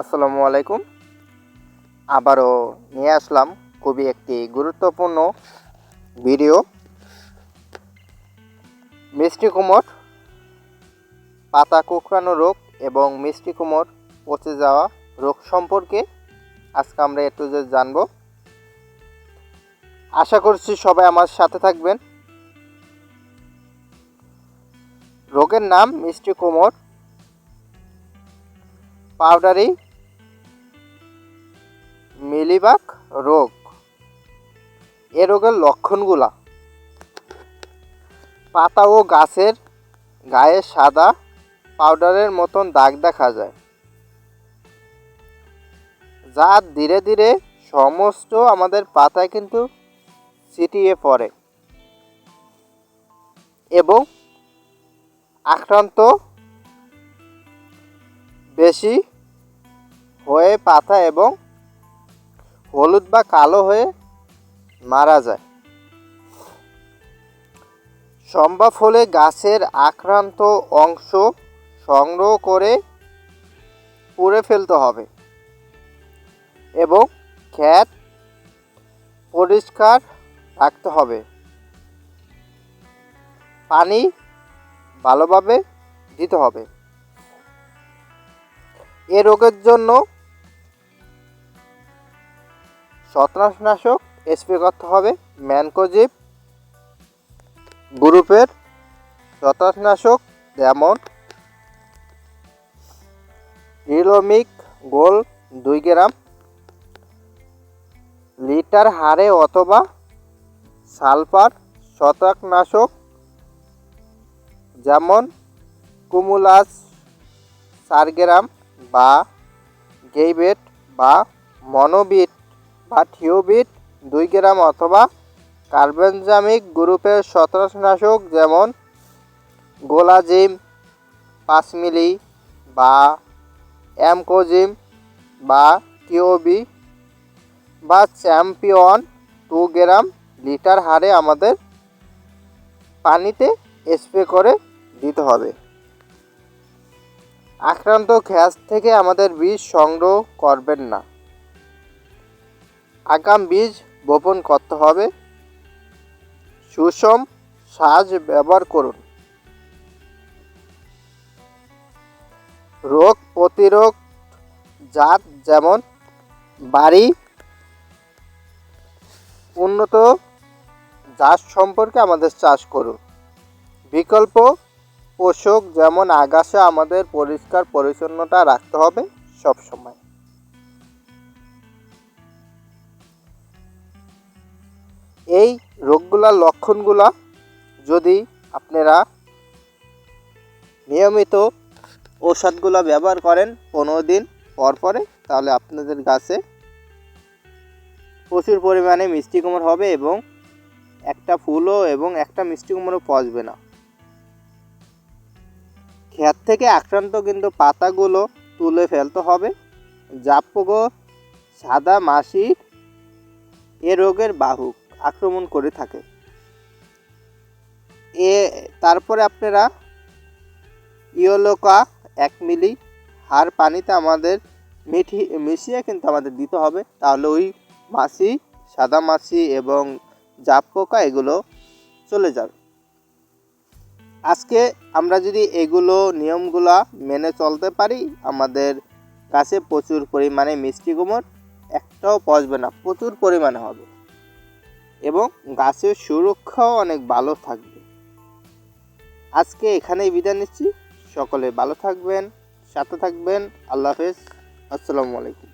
আসসালামু আলাইকুম। আবারও নিয়ে আসলাম খুবই একটি গুরুত্বপূর্ণ ভিডিও। মিষ্টি কুমোর, পাতা কুকরানো রোগ এবং মিষ্টি কুমোর পচে যাওয়া রোগ সম্পর্কে আজকে আমরা একটু যে জানব। আশা করছি সবাই আমার সাথে থাকবেন। রোগের নাম মিষ্টি কুমড় পাউডারি মিলিবাগ রোগ। এ রোগের লক্ষণগুলা। পাতা ও গাছের গায়ে সাদা পাউডারের মতন দাগ দেখা যায়, যা ধীরে ধীরে সমস্ত আমাদের পাতায় কিন্তু ছিটিয়ে পড়ে এবং আক্রান্ত বেশি হয়ে পাতা এবং হলুদ বা কালো হয়ে মারা যায়। সম্ভব হলে গাছের আক্রান্ত অংশ সংগ্রহ করে পুড়ে ফেলতে হবে এবং খ্যাত পরিষ্কার রাখতে হবে। পানি ভালোভাবে দিতে হবে। এ রোগের জন্য ছত্রাকনাশক স্প্রে করতে হবে, ম্যানকোজিপ, গ্রুপের ছত্রাকনাশক, যেমন রিলোমিক গোল দুই গ্রাম, লিটার হারে অথবা সালফার ছত্রাকনাশক, যেমন কুমুলাস চার গ্রাম বা গেইবেট বা মনোবিট। বা থিওবিট, দুই গ্রাম অথবা কার্বেনজামিক গ্রুপের ছত্রাকনাশক যেমন গোলাজিম, পাঁচ মিলি বা অ্যামকোজিম বা কিওবি বা চ্যাম্পিয়ন টু গ্রাম লিটার হারে আমাদের পানিতে স্প্রে করে দিতে হবে। আক্রান্ত গ্যাস থেকে আমাদের বীজ সংগ্রহ করবেন না। আগাম বীজ বপন করতে হবে। সুষম সাজ ব্যবহার করুন। রোগ প্রতিরোধ জাত যেমন বাড়ি, উন্নত জাত সম্পর্কে আমাদের চাষ করুন। বিকল্প পোষক যেমন আগাছা আমাদের পরিষ্কার পরিচ্ছন্নতা রাখতে হবে সব এই রোগগুলার লক্ষণগুলা যদি আপনারা নিয়মিত ঔষধগুলো ব্যবহার করেন পনেরো দিন পর পরে, তাহলে আপনাদের গাছে প্রচুর পরিমাণে মিষ্টি কুমড় হবে এবং একটা ফুলও এবং একটা মিষ্টি কুমড়ও পচবে না। ক্ষেত থেকে আক্রান্ত কিন্তু পাতাগুলো তুলে ফেলতে হবে। জাপগো সাদা মাছির এ রোগের বাহুক। আক্রমণ করে থাকে। এ, তারপরে আপনারা ইয়োলোকা এক মিলি হার পানিতে আমাদের মিঠি, মিশিয়ে কিন্তু আমাদের দিতে হবে। তাহলে ওই মাছি, সাদা মাছি এবং জাপ পোকা এগুলো চলে যাবে। আজকে আমরা যদি এগুলো নিয়মগুলো মেনে চলতে পারি, আমাদের গাছে প্রচুর পরিমাণে মিষ্টি কুমড়, একটাও পচবে না, প্রচুর পরিমাণে হবে। এবং গাছের সুরক্ষাও অনেক ভালো থাকবে। আজকে এখানেই বিদায় নিচ্ছি। সকলে ভালো থাকবেন, সাথে থাকবেন। আল্লাহ হাফেজ। আসসালামু আলাইকুম।